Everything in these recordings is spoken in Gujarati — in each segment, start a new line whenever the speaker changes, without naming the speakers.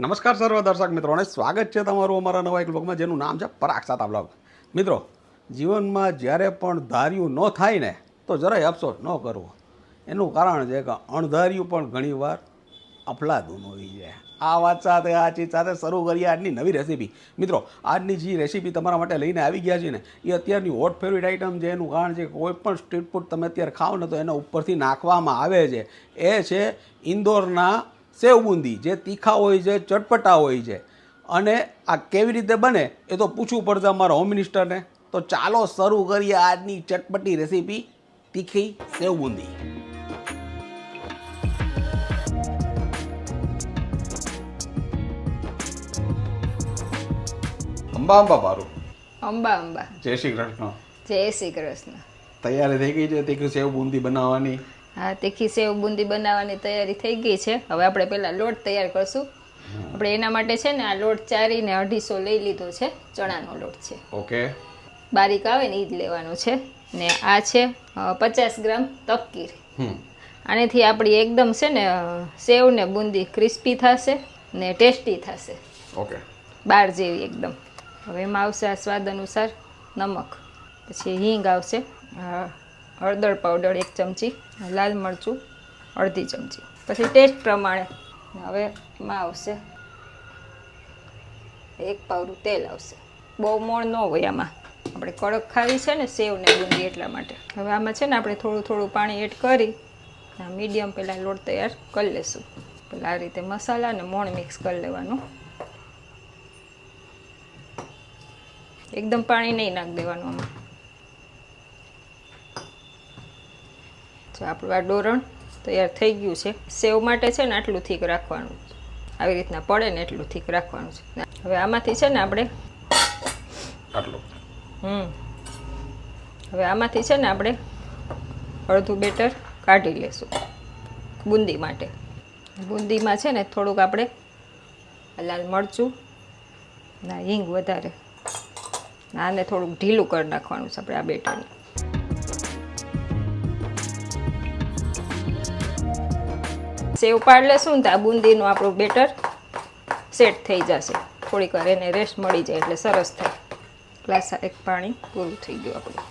નમસ્કાર સર્વ દર્શક મિત્રોને સ્વાગત છે તમારું અમારા નવા એક બ્લોગમાં જેનું નામ છે પરાગ સાતા બ્લોગ મિત્રો, જીવનમાં જ્યારે પણ ધાર્યું ન થાય ને, તો જરાય અફસોસ ન કરવો. એનું કારણ છે કે અણધાર્યું પણ ઘણીવાર અફલાદૂન હોવી છે આ વાત સાથે, આ ચીજ સાથે શરૂ કરીએ આજની નવી રેસીપી મિત્રો, આજની જે રેસીપી તમારા માટે લઈને આવી ગયા છે ને, એ અત્યારની હોટ ફેવરિટ આઇટમ છે. એનું કારણ છે કોઈ પણ સ્ટ્રીટ ફૂડ તમે અત્યારે ખાઓ ને, તો એના ઉપરથી નાખવામાં આવે છે. એ છે ઇન્દોરના સેવ બુંદી જે તીખા હોય છે ચટપટા હોય છે. અને આ કેવી રીતે બને એ તો પૂછવું પડશે અમારા હોમ મિનિસ્ટરને તો ચાલો શરૂ કરીએ આજની ચટપટી રેસીપી તીખી સેવ બુંદી અંબા અંબા મારું.
અંબા અંબા.
જય શ્રી કૃષ્ણ.
જય શ્રી કૃષ્ણ.
તૈયારી થઈ ગઈ છે તીખી સેવ બુંદી બનાવવાની.
હા તીખી સેવ બુંદી બનાવવાની તૈયારી થઈ ગઈ છે. હવે આપણે પહેલાં લોટ તૈયાર કરશું. આપણે એના માટે છે ને આ લોટ ચારીને અઢીસો લઈ લીધો છે. ચણાનો લોટ છે.
ઓકે.
બારીક આવે ને એ જ લેવાનો છે. ને આ છે પચાસ ગ્રામ તપકીર આનેથી આપણી એકદમ છે ને સેવ ને બુંદી ક્રિસ્પી થશે ને ટેસ્ટી થશે.
ઓકે.
બાર જેવી એકદમ. હવે એમાં આવશે આ સ્વાદ અનુસાર નમક. પછી હિંગ આવશે. આ હળદર પાવડર એક ચમચી, લાલ મરચું અડધી ચમચી. પછી ટેસ્ટ પ્રમાણે હવે એમાં આવશે એક પાવડું તેલ આવશે. બહુ મોણ ન હોય આમાં. આપણે કડક ખાવી છે ને સેવ ને બુંદી એટલા માટે. હવે આમાં છે ને આપણે થોડું થોડું પાણી એડ કરી મીડિયમ પહેલાં લોટ તૈયાર કરી લેશું. પહેલાં આ રીતે મસાલા અને મોણ મિક્સ કરી લેવાનું. એકદમ પાણી નહીં નાખ દેવાનું આમાં. જો આપણું આ ડોરણ તૈયાર થઈ ગયું છે. સેવ માટે છે ને આટલું થીક રાખવાનું. આવી રીતના પડે ને એટલું થીક રાખવાનું છે. હવે આમાંથી છે ને આપણે
આટલું.
હમ. હવે આમાંથી છે ને આપણે અડધું બેટર કાઢી લેશું. બુંદી માટે. બુંદીમાં છે ને થોડુંક આપણે લાલ મરચું ના હિંગ વધારે. આને થોડુંક ઢીલું કરી નાખવાનું છે આપણે આ બેટરને. સેવ પાડ લેશું ને તો આ બુંદીનું આપણું બેટર સેટ થઈ જશે. થોડીક વાર એને રેસ્ટ મળી જાય એટલે સરસ થાય. ગ્લાસ એક પાણી પૂરું થઈ ગયું આપણું.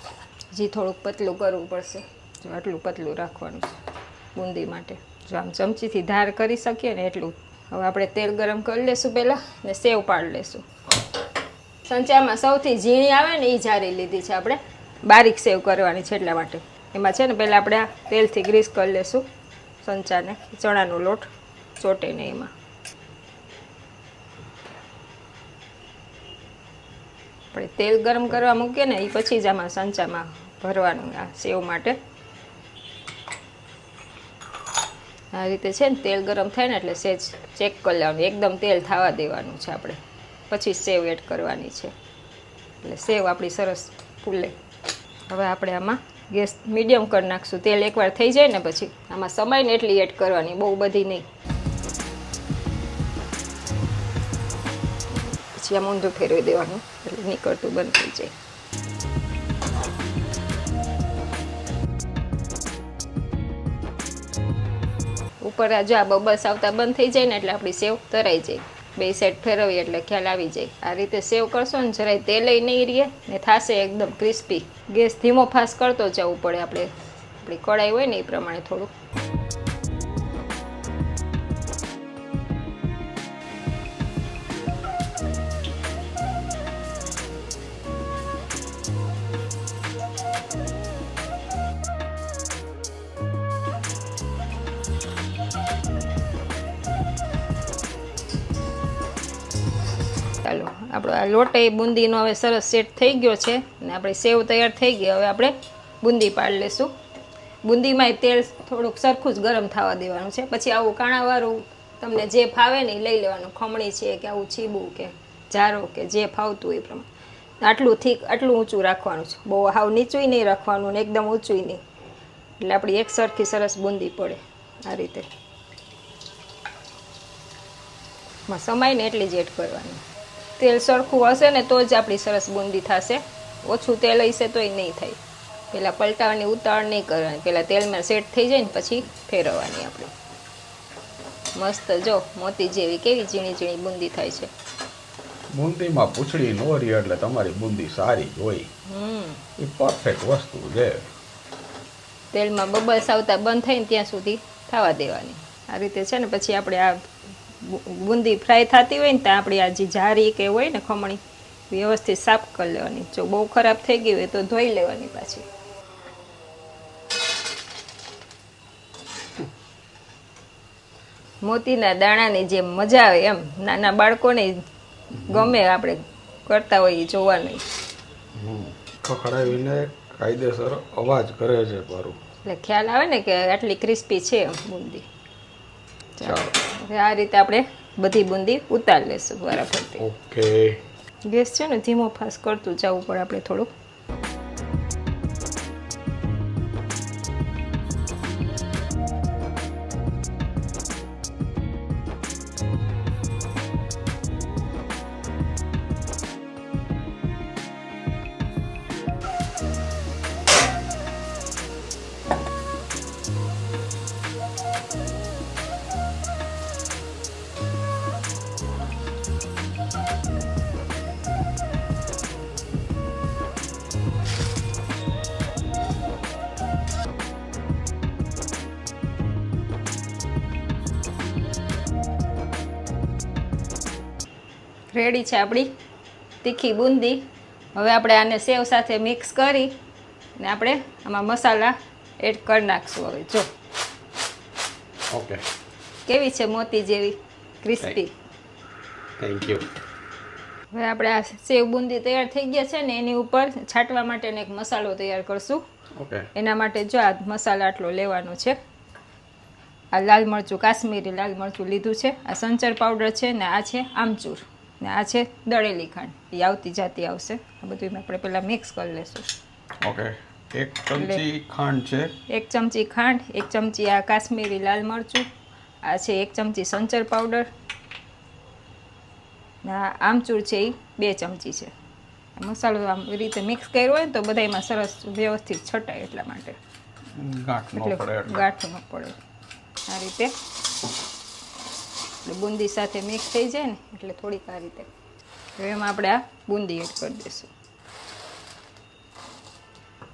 હજી થોડુંક પતલું કરવું પડશે. જો આટલું પતલું રાખવાનું છે બુંદી માટે. જો આમ ચમચીથી ધાર કરી શકીએ ને એટલું. હવે આપણે તેલ ગરમ કરી લેશું પહેલાં ને સેવ પાડી લેશું. સંચામાં સૌથી ઝીણી આવે ને એ જારી લીધી છે આપણે. બારીક સેવ કરવાની છે એટલા માટે. એમાં છે ને પહેલાં આપણે તેલથી ગ્રીસ કરી લેશું. સંચાને ચણાનો લોટ ચોટે ને એમાં. આપણે તેલ ગરમ કરવા મૂકીએ ને, એ પછી જ આમાં સંચામાં ભરવાનું આ સેવ માટે. આ રીતે છે ને, તેલ ગરમ થાય ને, એટલે સેજ ચેક કરી લેવાનું. એકદમ તેલ થવા દેવાનું છે આપણે. પછી સેવ એડ કરવાની છે. એટલે સેવ આપણી સરસ ફૂલે. હવે આપણે આમાં ગેસ મીડિયમ કરી નાખશું. તેલ એકવાર થઈ જાય ને પછી આમાં સમય ને એટલી એડ કરવાની, બહુ બધી નહીં. પછી આમ ઊંધું ફેરવી દેવાનું, એટલે નીકળતું બંધ થઈ જાય. ઉપર આ જો આ બબલ્સ આવતા બંધ થઈ જાય ને એટલે આપણી સેવ તરાઈ જાય. બે સેટ ફેરવીએ એટલે ખ્યાલ આવી જાય. આ રીતે સેવ કરશો ને જરાય તેલય નહીં રહીએ ને થશે એકદમ ક્રિસ્પી ગેસ ધીમો ફાસ કરતો જવું પડે આપણે. આપણી કઢાઈ હોય ને એ પ્રમાણે થોડું આપણો આ લોટ એ બુંદીનો હવે સરસ સેટ થઈ ગયો છે અને આપણે સેવ તૈયાર થઈ ગઈ. હવે આપણે બુંદી પાડી લેશું. બુંદીમાં તેલ થોડુંક સરખું જ ગરમ થવા દેવાનું છે. પછી આવું કાણાવાળું તમને જે ફાવે ને એ લઈ લેવાનું. ખમણી છે કે આવું છીબું કે જારો કે જે ફાવતું એ પ્રમાણે. આટલું થીક આટલું ઊંચું રાખવાનું છે. બહુ હાવ નીચું નહીં રાખવાનું ને એકદમ ઊંચું નહીં. એટલે આપણી એક સરખી સરસ બુંદી પડે આ રીતે. સમાય ને એટલી જ એડ કરવાની. તેલ સરખું હશે ને તો જ આપણી સરસ બુંદી થશે. ઓછું તેલ હશે તોય નહીં થાય. પહેલાં પલટાવાની ઉતાવળ નહીં કરવાની. પહેલાં તેલમાં સેટ થઈ જાય ને પછી ફેરવવાની આપણે. મસ્ત જો મોતી જેવી કેવી ઝીણી ઝીણી બુંદી થાય છે.
બુંદીમાં પૂછડી ન રહી એટલે તમારી બુંદી સારી હોય.
હમ.
એ પરફેક્ટ વસ્તુ છે.
તેલમાં બબલ્સ આવતા બંધ થઈને ત્યાં સુધી થવા દેવાની. આ રીતે છે ને પછી આપણે આ બુંદી ફ્રાય થતી હોય ને ત્યાં આપણી આ જે જારી કે હોય ને ખમણી વ્યવસ્થિત સાફ કરી લેવાની. જો બહુ ખરાબ થઈ ગઈ હોય તો ધોઈ લેવાની પાછી. મોતીના દાણાની જે મજા આવે એમ. નાના બાળકોને ગમે આપણે કરતા હોઈએ જોવાની
ખખડાવીને કાયદેસર અવાજ કરે છે પારું.
એટલે ખ્યાલ આવે ને કે આટલી ક્રિસ્પી છે બુંદી.
ચાલો.
હવે આ રીતે આપણે બધી બુંદી ઉતારી લેશું બરાબર
ઓકે.
ગેસ છે ને ધીમો ફાસ કરતું જવું પડે આપણે થોડુંક. રેડી છે આપણી તીખી બુંદી. હવે આપણે આને સેવ સાથે મિક્સ કરી ને આપણે આમાં મસાલા એડ કરી નાખશું હવે. જો.
ઓકે.
કેવી છે મોતી જેવી? ક્રિસ્પી.
થેન્ક યુ
હવે આપણે આ સેવ બુંદી તૈયાર થઈ ગયા છે ને એની ઉપર છાંટવા માટેનો એક મસાલો તૈયાર કરશું.
ઓકે.
એના માટે જો આ મસાલા આટલો લેવાનો છે. આ લાલ મરચું કાશ્મીરી લાલ મરચું લીધું છે. આ સંચર પાવડર છે ને આ છે આમચૂર. ને આ છે દળેલી ખાંડ. એ આવતી જાતી આવશે. આ બધું આપણે પહેલાં મિક્સ કરી લેશું.
ઓકે. એક ચમચી ખાંડ છે.
એક ચમચી ખાંડ એક ચમચી આ કાશ્મીરી લાલ મરચું આ છે એક ચમચી સંચર પાવડર ને આ આમચૂર છે એ બે ચમચી છે. મસાલો આમ રીતે મિક્સ કર્યો હોય ને તો બધામાં સરસ વ્યવસ્થિત છટાય એટલા માટે.
ગાંઠ ન પડે
ગાંઠ ન પડે. આ રીતે. એટલે બુંદી સાથે મિક્સ થઈ જાય ને એટલે થોડીક આ રીતે. હવે એમાં આપણે આ બુંદી એડ કરી દઈશું.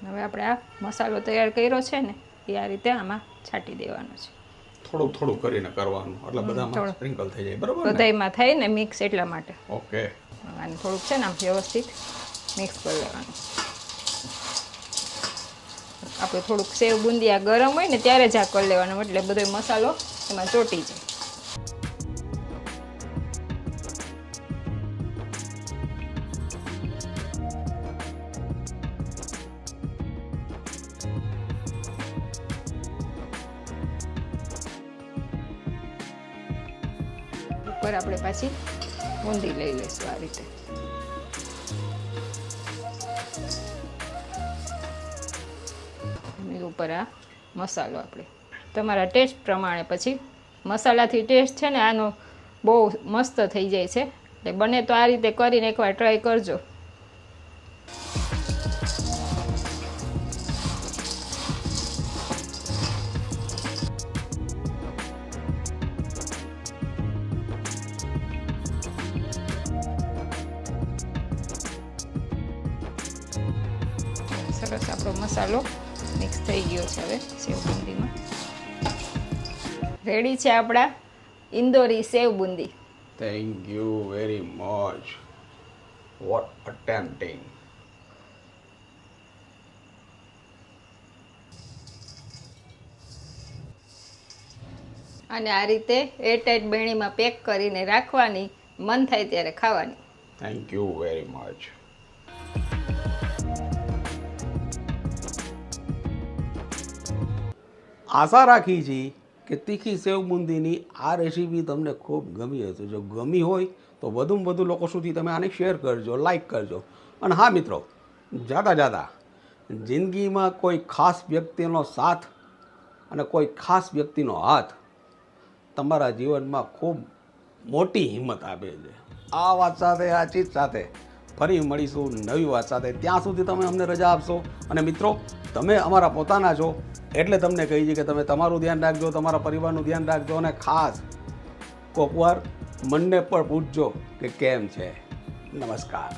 હવે આપણે આ મસાલો તૈયાર કર્યો છે ને એ આ રીતે આમાં છાંટી દેવાનો છે.
થોડું થોડું કરીને કરવાનું એટલે બધામાં સ્પ્રિંકલ થઈ જાય બરાબર ને?
બધાયમાં થાય ને મિક્સ એટલા માટે.
ઓકે.
આને થોડુંક છે ને આમ વ્યવસ્થિત મિક્સ કરી લેવાનું. આપણે થોડુંક સેવ બુંદિયા ગરમ હોય ને ત્યારે જ આ કરી લેવાનું એટલે બધો મસાલો એમાં ચોટી જાય. ઉપર આપણે પાછી બુંદી લઈ લઈશું આ રીતે. એની ઉપર આ મસાલો આપણે. તમારા ટેસ્ટ પ્રમાણે પછી મસાલાથી ટેસ્ટ છે ને આનો બહુ મસ્ત થઈ જાય છે. એટલે બને તો આ રીતે કરીને એકવાર ટ્રાય કરજો. સરસ આપણો મસાલો મિક્સ થઈ ગયો છે હવે સેવ બુંદીમાં રેડી છે આપણા Indori sev boondi
thank you very much what a
અને આ રીતે એરટાઈટ બેણીમાં પેક કરીને રાખવાની મન થાય ત્યારે ખાવાની.
થેન્ક યુ વેરી મચ આશા રાખી છીએ કે તીખી સેવ બુંદીની આ રેસીપી તમને ખૂબ ગમી હશે. જો ગમી હોય તો વધુમાં વધુ લોકો સુધી તમે આને શેર કરજો, લાઈક કરજો. અને હા મિત્રો, જાતા જાતા, જિંદગીમાં કોઈ ખાસ વ્યક્તિનો સાથ અને કોઈ ખાસ વ્યક્તિનો હાથ તમારા જીવનમાં ખૂબ મોટી હિંમત આપે છે. આ વાત સાથે, આ ચીજ સાથે ફરી મળીશું નવી વાત સાથે. ત્યાં સુધી તમે અમને રજા આપશો. અને મિત્રો, તમે અમારા પોતાના છો. એટલે તમને કહી છે કે તમે તમારું ધ્યાન રાખજો, તમારા પરિવારનું ધ્યાન રાખજો અને ખાસ કોકવાર મનને પણ પૂછજો કે કેમ છે. નમસ્કાર.